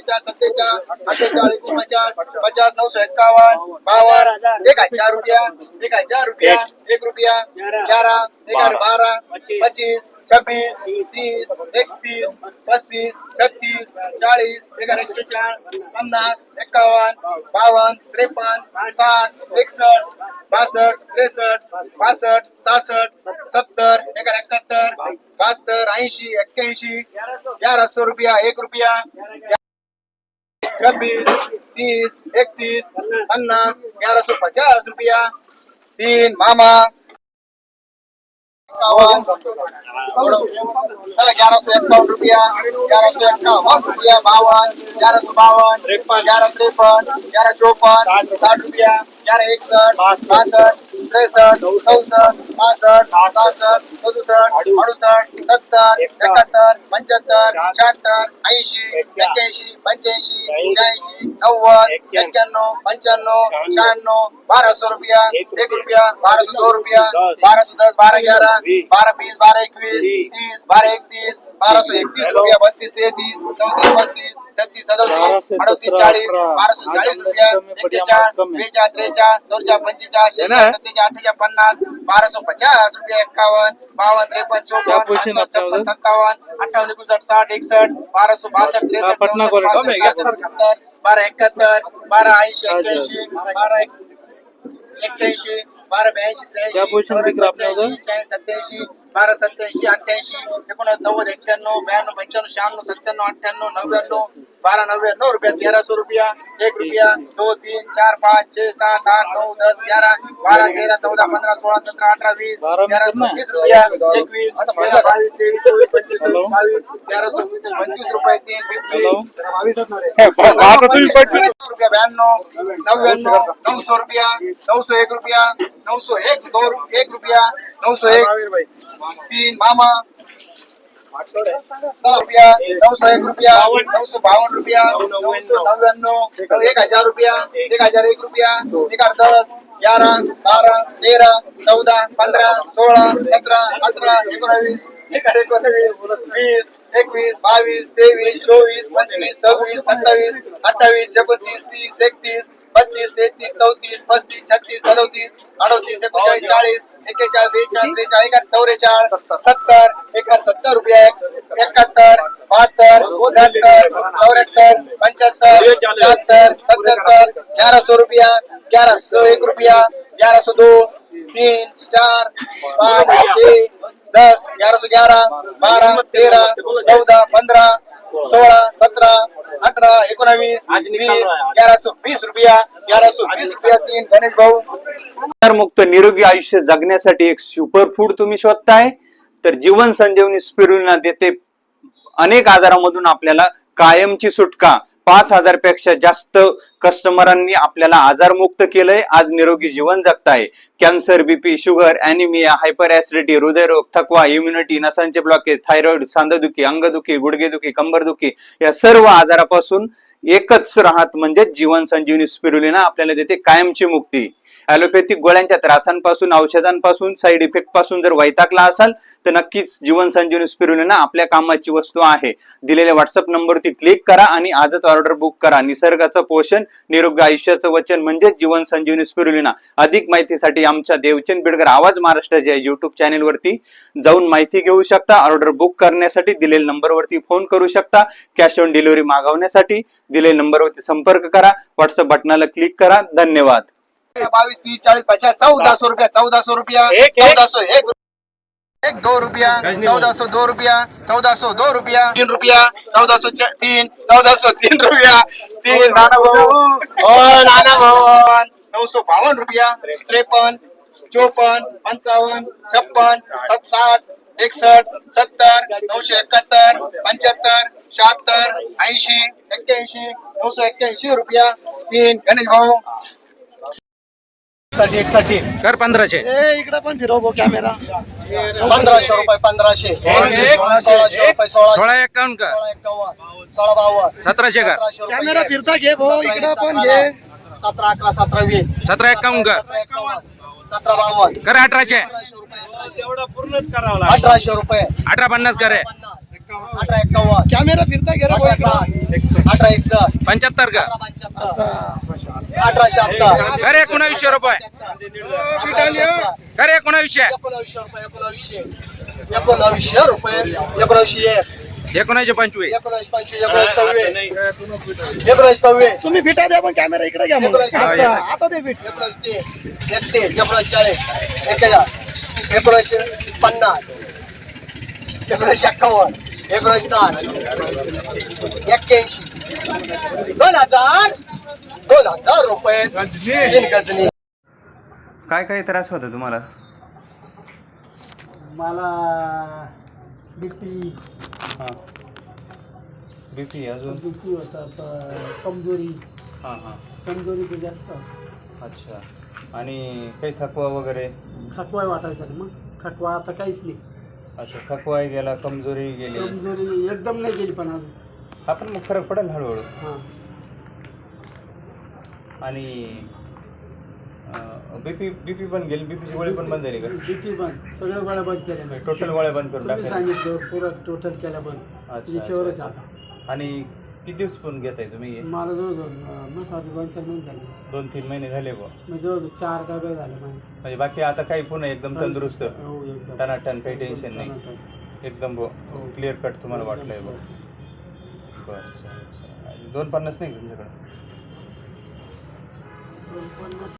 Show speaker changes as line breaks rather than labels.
बेचाळीस सत्तेचाळीस अठ्ठेचाळीस एकोणपचास पचास नऊशे एक्कावन्न बावन्न एक हजार रुपया एक हजार रुपया एक. रुपया ग्यारह ग्यारह बारह पच्चीस छब्बीस तीस एकतीस पस्तीस छत्तीस चाळीस एगार एक्केचाळीस पन्नास एक्कावन्न बावन्न त्रेपन्न साठ एकसष्ट बासष्ट त्रेसष्ट पासष्ट सहासष्ट सत्तर एगार एकाहत्तर बहात्तर ऐंशी एक्क्याऐंशी ग्यारह रुपया एक रुपया छब्बीस तीस एकतीस पन्नास ग्यारह सौ पचास रुपया। तीन मामा। चला ग्यारह सौ इक्यावन रुपया ग्यारह सौ इक्यावन रुपया बावन ग्यारह सौ बावन ग्यारह तिरपन ग्यारह चौपन साठ रुपया ग्यारह इकसठ बासठ त्रेसठ चौसठ पासष्ट सहासष्ट सदुसष्ट अडुसष्ट. सत्तर एकाहत्तर पंच्याहत्तर शहात्तर ऐंशी एक्क्याऐंशी पंच्याऐंशी शहाऐंशी नव्वद एक्क्याण्णव. पंच्याण्णव शहाण्णव. बारह सौ रुपया एक रुपया. बारह सौ दो रुपया बारह सौ दस बारह ग्यारह बारह बीस बारह इक्कीस तीस बारह इकतीस बारह सौ इकतीस रुपया बत्तीस तैतीस चौतीस पस्तीस छत्तीस सदोतीस अडतीस चाळीस बारह सौ चाळीस रुपया एक्केचाळ बेचाळ त्रेचाळ चौचाळ पंचेचाळ शेहेचाळ सत्तेचाळ अठ्ठेचाळ पन्नास बारह सौ पचास रुपया एक्कावन्न बावन्न त्रेपन्न चौपन्न छप्पन सत्तावन्न अठ्ठावन्न एकोणसाठ साठ एकसष्ट बारह सौ बासष्ट त्रेसष्ट बारह एकाहत्तर बारह ऐंशी एक्क्याऐंशी बारह एक्क्याऐंशी बारह ब्याऐंशी त्र्याऐंशी सत्याऐंशी बारा सत्याऐंशी अठ्ठ्याऐंशी एकोणनव्वद नव्वद एक्क्याण्णव ब्याण्णव पंच्याण्णव शहाण्णव सत्त्याण्णव अठ्ठ्याण्णव नव्याण्णव बारा नव्याण्णव रुपया तेरा सौ रुपया एक रुपया दो तीन चार पाच छह सात आठ नऊ दस ग्यारह बारह तेरह चौदह पंद्रह सोळा सतरा अठरा वीस
बारह में
तेरह
कितना
सौ? वीस रुपया एकवीस तेरह बावीस तेवीस चोवीस पंचवीस सव्वीस बावीस तेरह सौ पंचवीस रुपये तीन तुम्ही रुपया ब्याण्णव नव्याण्णव नऊ सौ रुपया नऊ सौ एक रुपया नऊ सौ एक दो एक रुपया नऊ सौ एक तीन मामा. रुपया. नऊ सौ एक रुपया. नऊ सौ बावन रुपया. नऊ सौ नव्याण्णव. एक हजार. रुपया. एक. हजार एक रुपया. एक हजार दस. ग्यारह बारह तेरह चौदह पंधरा सोळा सतरा अठरा एकोणावीस एकोणावीस वीस एकवीस बावीस तेवीस चोवीस पंचवीस सव्वीस सत्तावीस अठ्ठावीस एकोणतीस तीस एकतीस बत्तीस तेहतीस चौतीस पस्तीस छत्तीस सदोतीस अडोतीस एकोणचाळीस चाळीस एक्केचाळीस बेचाळीस त्रेचाळीस एका चौवेचाळीस सत्तर एका सत्तर रुपये एकाहत्तर बहात्तर त्र्याहत्तर चौऱ्याहत्तर पंच्याहत्तर शहात्तर सत्याहत्तर ग्यारह सौ रुपया ग्यारह सौ एक रुपया ग्यारह सौ दो तीन चार पाँच छ दस ग्यारह सौ ग्यारह बारह तेरह चौदह पंद्रह सोळा सतरा अठरा एकोणावीस वीस ग्यारह सौ बीस रुपया ग्यारह सौ बीस रुपया तीन गणेश भाऊ.
मुक्त निरोगी आयुष्य जगण्यासाठी एक सुपर फूड तुम्ही शोधताय. तर जीवन संजीवनी स्पिरुलिना देते अनेक आजारामधून आपल्याला कायमची सुटका. पाच हजारपेक्षा जास्त कस्टमरांनी आपल्याला आजारमुक्त केलंय. आज निरोगी जीवन जगताय. Cancer BP sugar anaemia hyper acidity हृदयरोग थकवा इम्युनिटी नसांचे ब्लॉकेज थायरॉइड सांधदुखी अंगदुखी गुडघेदुखी कंबरदुखी या सर्व आजारापासून एकच राहत म्हणजे जीवन संजीवनी स्पिरुलिना आपल्याला देते कायमची मुक्ती. ॲलोपॅथिक गोळ्यांच्या त्रासांपासून औषधांपासून साईड इफेक्टपासून जर वैतागला असाल तर नक्कीच जीवन संजीवनी स्पिरुलिना आपल्या कामाची वस्तू आहे. दिलेल्या व्हॉट्सअप नंबरवरती क्लिक करा आणि आजच ऑर्डर बुक करा. निसर्गाचं पोषण निरोग्य आयुष्याचं वचन म्हणजे जीवन संजीवनी स्पिरुलिना अधिक माहितीसाठी आमच्या देवचंद बिडकर आवाज महाराष्ट्राच्या युट्यूब चॅनेलवरती जाऊन माहिती घेऊ शकता. ऑर्डर बुक करण्यासाठी दिलेल्या नंबरवरती फोन करू शकता. कॅश ऑन डिलिव्हरी मागवण्यासाठी दिलेल्या नंबरवरती संपर्क करा. व्हॉट्सअप बटनाला क्लिक करा. धन्यवाद.
बावीस तीस चाळीस पचास चौदह सौ रुपया सौ रुपया
एक- एक-
चौदह सौ एक एक दो रुपया चौदह सौ दो रुपया चौदह सौ दो रुपया तीन रुपया चौदह सौ च- तीन चौदह सौ तीन रुपया तीन नाना भाऊ ओ नाना भाऊ नौ सौ बावन रुपया त्रेपन चौपन पंचावन्न छप्पन साठ एकसठ सत्तर नऊशे एकाहत्तर पंच्याहत्तर शहात्तर ऐंशी एक्क्याऐंशी नऊ सौ एक्क्याऐंशी रुपया तीन गणेश भाऊ. साठी एक साठी
कर पंधराशे.
इकडे पण फिरव गो कॅमेरा
पंधराशे रुपये पंधराशे. सोळाशे. रुपये सोळाशे.
सोळा एकावन्न का
सोळा एक्कावन्न सोळा बावन्न.
सतराशे का
सतराशे रुपये
कॅमेरा
एक.
फिरता घे
सतरा
इकडे पण
सतरा
घे.
सतरा अकरा सतरा वीस.
सतरा एकावन्न का
सतरा एक्कावन्न सतरा बावन्न.
कर अठराशे.
अठराशे रुपये अठराशे. रुपये.
अठरा पन्नास करे.
पन्नास.
अठरा एक्कावन्न
कॅमेरा फिरता गेला
अठरा साठ. अठरा एकसष्ट.
पंच्याहत्तर का
अठरा पंच्याहत्तर. अठरा शहात्तर
खरे एकोणावीसशे रुपये. खरे एकोणावीसशे.
एकोणावीसशे रुपये एकोणावीसशे. एकोणावीसशे रुपये एकोणावीसशे. एक
एकोणावीसशे पंचवीस.
एकोणावीस पंचवीस एकोणावीस सव्वीस. एकोणावीस सव्वीस.
तुम्ही फिटा द्या पण कॅमेरा इकडे घ्या मग.
एकोणीस.
असं, आता
एकोणावीस तीस एकतीस एकोणावीस चाळीस एक हजार एकोणीसशे पन्नास एकोणीसशे एक्कावन्न एकोणीस साठ एक्क्याऐंशी. दोन हजार दोन हजार रुपये. तीन गजनी.
काय काय त्रास होता तुम्हाला?
मला बीपी
हां. बीपी अजून?
बीपी होता प- कमजोरी.
हां हां.
कमजोरी तर जास्त.
अच्छा. आणि काही थकवा वगैरे?
थकवा वाटायचा मग. थकवा आता काहीच नाही.
अच्छा थकवाही गेला कमजोरी गेली.
कमजोरी एकदम नाही गेली पण अजून.
हा पण मग फरक पडेल हळूहळू.
हां.
आणि बीपी बीपी पण गेली बीपीची गोळी पण बंद झाली का?
बीपी बंद. सगळ्या गोळ्या बंद केल्या
टोटल गोळ्या बंद करून
तुम्ही
टाकल्या?
सांगितलं पुरं टोटल केल्या बंद.
अच्छा,
याच्यावरच. आता.
आणि किती दिवस पण घेताय तुम्ही? हे?
मला जवळजवळ मग आधी दोन चार महिने झाले.
दोन तीन महिने झाले बुवा.
मग जवळजवळ चार डबे झाले माझे.
म्हणजे बाकी आता काही पुन्हा एकदम तंदुरुस्त?
हो एकदम.
टनाटन काही टेन्शन नाही. एकदम
हो.
क्लिअर कट तुम्हाला वाटलंय बघ बरं अच्छा अच्छा. दोन पन्नास नाही का तुमच्याकडे?
दोन पन्नास